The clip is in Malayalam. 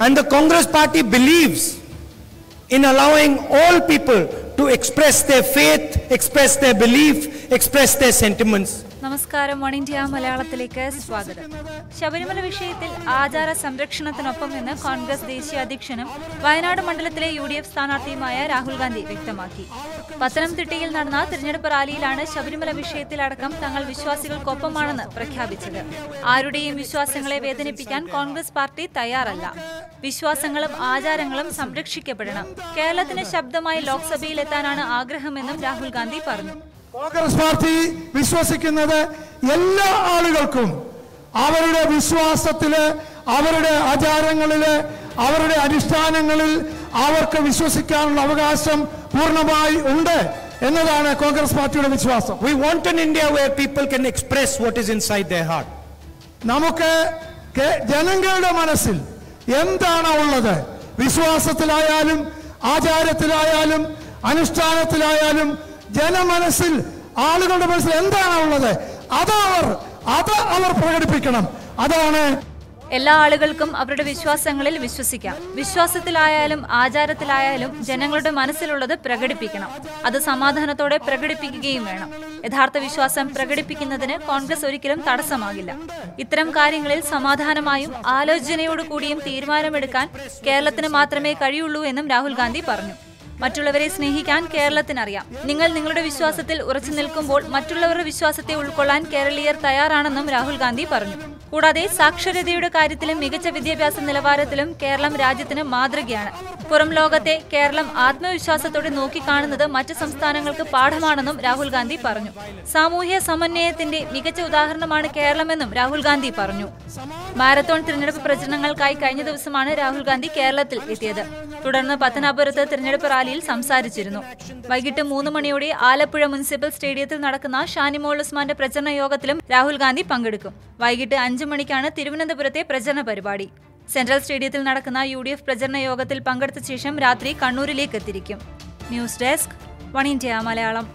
And the Congress party believes in allowing all people to express their faith, express their belief, express their sentiments. നമസ്കാരം വൺ ഇന്ത്യ മലയാളത്തിലേക്ക് സ്വാഗതം. ശബരിമല വിഷയത്തിൽ ആചാര സംരക്ഷണത്തിനൊപ്പം നിന്ന് കോൺഗ്രസ് ദേശീയ അധ്യക്ഷനും വയനാട് മണ്ഡലത്തിലെ യു ഡി എഫ് സ്ഥാനാർത്ഥിയുമായ രാഹുൽ ഗാന്ധി വ്യക്തമാക്കി. പത്തനംതിട്ടയിൽ നടന്ന തിരഞ്ഞെടുപ്പ് റാലിയിലാണ് ശബരിമല വിഷയത്തിലടക്കം തങ്ങൾ വിശ്വാസികൾക്കൊപ്പമാണെന്ന് പ്രഖ്യാപിച്ചത്. ആരുടെയും വിശ്വാസങ്ങളെ വേദനിപ്പിക്കാൻ കോൺഗ്രസ് പാർട്ടി തയ്യാറല്ല. വിശ്വാസങ്ങളും ആചാരങ്ങളും സംരക്ഷിക്കപ്പെടണം. കേരളത്തിന് ശബ്ദമായി ലോക്സഭയിൽ എത്താനാണ് ആഗ്രഹമെന്നും രാഹുൽ ഗാന്ധി പറഞ്ഞു. കോൺഗ്രസ് പാർട്ടി വിശ്വസിക്കുന്നത് എല്ലാ ആളുകൾക്കും അവരുടെ വിശ്വാസത്തിൽ അവരുടെ ആചാരങ്ങളിൽ അവരുടെ അനുഷ്ഠാനങ്ങളിൽ അവർക്ക് വിശ്വസിക്കാനുള്ള അവകാശം പൂർണമായി ഉണ്ട് എന്നതാണ് കോൺഗ്രസ് പാർട്ടിയുടെ വിശ്വാസം. We want in India where people can express what is inside the heart നമുക്ക് ജനങ്ങളുടെ മനസ്സിൽ എന്താണ് ഉള്ളത്? വിശ്വാസത്തിലായാലും ആചാരത്തിലായാലും അനുഷ്ഠാനത്തിലായാലും ജനമനസ്സിൽ ആളുകളുടെ മനസ്സിൽ എന്താണ് ഉള്ളത് അത് അവർ അത് അവർ പ്രകടിപ്പിക്കണം. അതാണ് എല്ലാ ആളുകൾക്കും അവരുടെ വിശ്വാസങ്ങളിൽ വിശ്വസിക്കാം. വിശ്വാസത്തിലായാലും ആചാരത്തിലായാലും ജനങ്ങളുടെ മനസ്സിലുള്ളത് പ്രകടിപ്പിക്കണം. അത് സമാധാനത്തോടെ പ്രകടിപ്പിക്കുകയും വേണം. യഥാർത്ഥ വിശ്വാസം പ്രകടിപ്പിക്കുന്നതിന് കോൺഗ്രസ് ഒരിക്കലും തടസ്സമാകില്ല. ഇത്തരം കാര്യങ്ങളിൽ സമാധാനമായും ആലോചനയോടുകൂടിയും തീരുമാനമെടുക്കാൻ കേരളത്തിന് മാത്രമേ കഴിയുള്ളൂ എന്നും രാഹുൽ ഗാന്ധി പറഞ്ഞു. മറ്റുള്ളവരെ സ്നേഹിക്കാൻ കേരളത്തിനറിയാം. നിങ്ങൾ നിങ്ങളുടെ വിശ്വാസത്തിൽ ഉറച്ചു നിൽക്കുമ്പോൾ മറ്റുള്ളവരുടെ വിശ്വാസത്തെ ഉൾക്കൊള്ളാൻ കേരളീയർ തയ്യാറാണെന്നും രാഹുൽ ഗാന്ധി പറഞ്ഞു. കൂടാതെ സാക്ഷരതയുടെ കാര്യത്തിലും മികച്ച വിദ്യാഭ്യാസ നിലവാരത്തിലും കേരളം രാജ്യത്തിന് മാതൃകയാണ്. പുറം ലോകത്തെ കേരളം ആത്മവിശ്വാസത്തോടെ നോക്കിക്കാണുന്നത് മറ്റ് സംസ്ഥാനങ്ങൾക്ക് പാഠമാണെന്നും രാഹുൽ ഗാന്ധി പറഞ്ഞു. സാമൂഹ്യ സമന്വയത്തിന്റെ മികച്ച ഉദാഹരണമാണ് കേരളമെന്നും രാഹുൽ ഗാന്ധി പറഞ്ഞു. മാരത്തോൺ തിരഞ്ഞെടുപ്പ് പ്രചരണങ്ങൾക്കായി കഴിഞ്ഞ ദിവസമാണ് രാഹുൽ ഗാന്ധി കേരളത്തിൽ എത്തിയത്. തുടർന്ന് പത്തനാപുരത്ത് തിരഞ്ഞെടുപ്പ് റാലിയിൽ സംസാരിച്ചിരുന്നു. വൈകിട്ട് മൂന്ന് മണിയോടെ ആലപ്പുഴ മുനിസിപ്പൽ സ്റ്റേഡിയത്തിൽ നടക്കുന്ന ഷാനിമോൾ ഉസ്മാന്റെ പ്രചരണ യോഗത്തിലും രാഹുൽ ഗാന്ധി പങ്കെടുക്കും. വൈകിട്ട് അഞ്ചു മണിക്കാണ് തിരുവനന്തപുരത്തെ പ്രചരണ പരിപാടി. സെൻട്രൽ സ്റ്റേഡിയത്തിൽ നടക്കുന്ന യു ഡി എഫ് പ്രചരണ യോഗത്തിൽ പങ്കെടുത്ത ശേഷം രാത്രി കണ്ണൂരിലേക്ക് എത്തിരിക്കും news desk one India Malayalam.